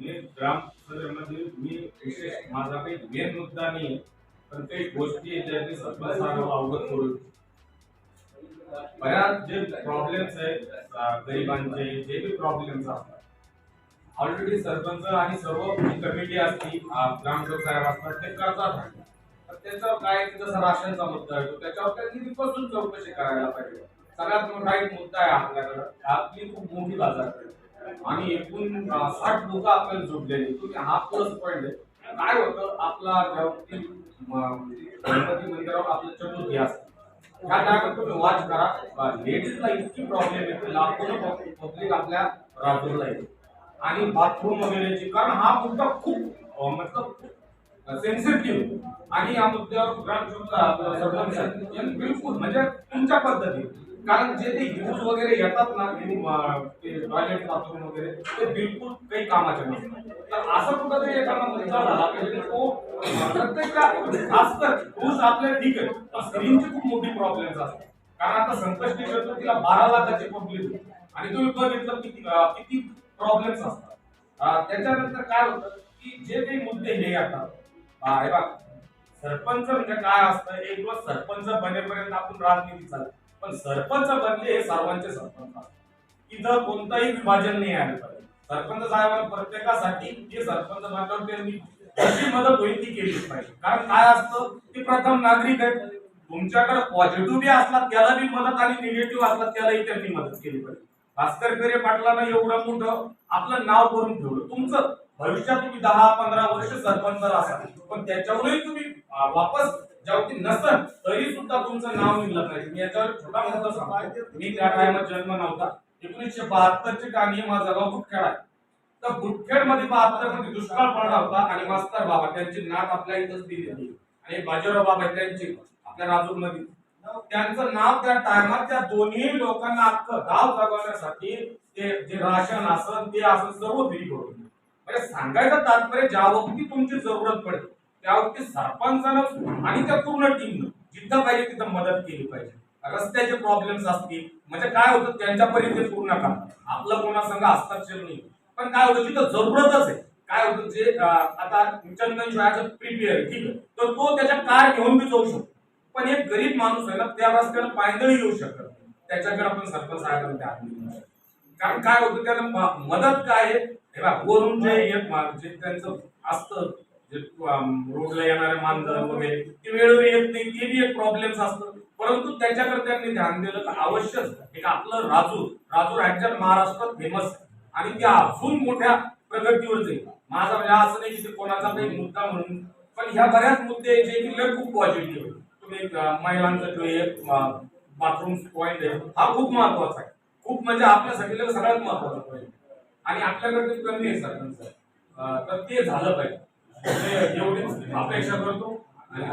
मी ग्राम मी विशेष माझा काही मेन मुद्दा नाही पण काही गोष्टी आहेत ज्या सरपंच अवगत करून बऱ्याच जे प्रॉब्लेम्स आहेत गरिबांचे जे बी प्रॉब्लेम्स असतात. ऑलरेडी सरपंच आणि सर्व कमिटी असती ग्रामसेवक साहेब असतात ते करतात. त्याच्यावर काय जसं राशनचा मुद्दा आहे त्याच्यावर त्यांनी बसून चौकशी करायला पाहिजे. सगळ्यात मोठा एक मुद्दा आहे आपल्याकडं आपली खूप मोठी बाजारपेठ. आणि एकूण साठ लोक आपल्याला जोडलेली तुम्ही हा प्लस पॉईंट आहे. काय होतं? आपला गणपती गणपती मंदिरावर आपलं चतुर्थी असतं. त्या जागेत तुम्ही वॉच करा लेडीजला इतकी प्रॉब्लेम येते. लाखोनं पब्लिक आपल्या राजूरला येते. आणि बाथरूम वगैरेची कारण हा मुद्दा खूप मतलब सेन्सिटिव्ह आणि या मुद्द्यावर ग्रामसेवक सरपंच बिलकुल म्हणजे तुमच्या पद्धतीने कारण जे ते यूज वगैरे येतात ना टॉयलेट बाथरूम वगैरे ते बिलकुल काही कामाचे नसतात. तर असं कुठंतरी एखादा मुद्दा झाला पाहिजे तो प्रत्येक खास तर आपल्याला ठीक आहे स्क्रीनची खूप मोठी प्रॉब्लेम्स असतात. कारण आता संकष्टी चतुर्थीला बारा लाखाची पब्लिक आणि तुम्ही बघितलं किती किती प्रॉब्लेम्स असतात. त्याच्यानंतर काय होतं की जे काही मुद्दे हे येतात हे बघ सरपंच म्हणजे काय असतं? एक दिवस सरपंच बनेपर्यंत आपण राजनीती चालते. पण सरपंच बनले हे सर्वांचे सरपंच इथं कोणताही विभाजन नाही आलं पाहिजे सरपंच साहेबांना प्रत्येकासाठी जे सरपंच बनल्यावर त्यांनी कशी मदत होईल ती केलीच पाहिजे. कारण काय असतं ते प्रथम नागरिक आहेत. तुमच्याकडे पॉझिटिव्ह बी असला त्याला बी मदत आणि निगेटिव्ह असला त्यालाही त्यांनी मदत केली पाहिजे. भास्कर खरे पाटलांना एवढं मोठं आपलं नाव करून ठेवलं. तुमचं भविष्यात तुम्ही दहा पंधरा वर्ष सरपंच असाल पण त्याच्यावरही तुम्ही वापस जेव्हा नसल तरी सुद्धा तुमचं नाव निघलं पाहिजे. मी याच्यावर छोटा मुद्दा सांगतो. मी त्या टायमात जन्म नव्हता. एकोणीसशे बहात्तरची कहाणी माझा गाव गुटखेड आहे. तर गुटखेडमध्ये बहात्तरमध्ये दुष्काळ पडला होता आणि मास्तर बाबा त्यांची नात आपल्या इथंच दिली आणि बाजीराव बाबा त्यांची आपल्या राजूरमध्ये त्यांचं नाव त्या टायमात त्या दोन्ही लोकांना अख्खं गाव जगवण्यासाठी ते जे राशन असन ते असं सर्व फ्री करून म्हणजे सांगायचं तात्पर्य ज्या वक्ती तुमची जरूरत पडेल त्यावरती सरपंचानं आणि त्या पूर्ण टीमनं जिथं पाहिजे तिथं मदत केली पाहिजे. रस्त्याचे प्रॉब्लेम्स असतील म्हणजे काय होतं त्यांच्यापर्यंत ते पूर्ण काम. आपलं कोणासंग हस्तक्षेप नाही. पण काय होतं तिथं जरूरतच आहे. काय होतं जे आता चंदन शिवायचं प्रिपेअर ठीक आहे. तर तो त्याच्या कार घेऊन बी जाऊ शकतो. पण एक गरीब माणूस आहे ना त्या रस्त्याला पायदळी येऊ शकत नाही. त्याच्याकडे आपण सरपंच साहेबांना कारण काय होतं त्याला मदत काय आहे? हे बा वरून जे एक त्यांचं असतं रोडला येणारे मानधन वगैरे ते वेळेवर येत नाही ते बी एक प्रॉब्लेम असतं परंतु त्याच्याकडे त्यांनी ध्यान दिलं तर अवश्यच. एक आपलं राजू राजूर राज्यात महाराष्ट्रात फेमस आणि ते अजून मोठ्या प्रगतीवर जाईल. माझा म्हणजे असं नाही की ते कोणाचा काही मुद्दा म्हणून. पण ह्या बऱ्याच मुद्दे आहेत जे की लय खूप पॉझिटिव्ह तुम्ही महिलांचा जो एक बाथरूम पॉईंट आहे हा खूप महत्त्वाचा आहे. खूप म्हणजे आपल्यासाठी सगळ्यात महत्त्वाचा पॉईंट आणि आपल्याकडे कमी आहे सरपंच तर ते झालं पाहिजे. एवढीच अपेक्षा करतो. आणि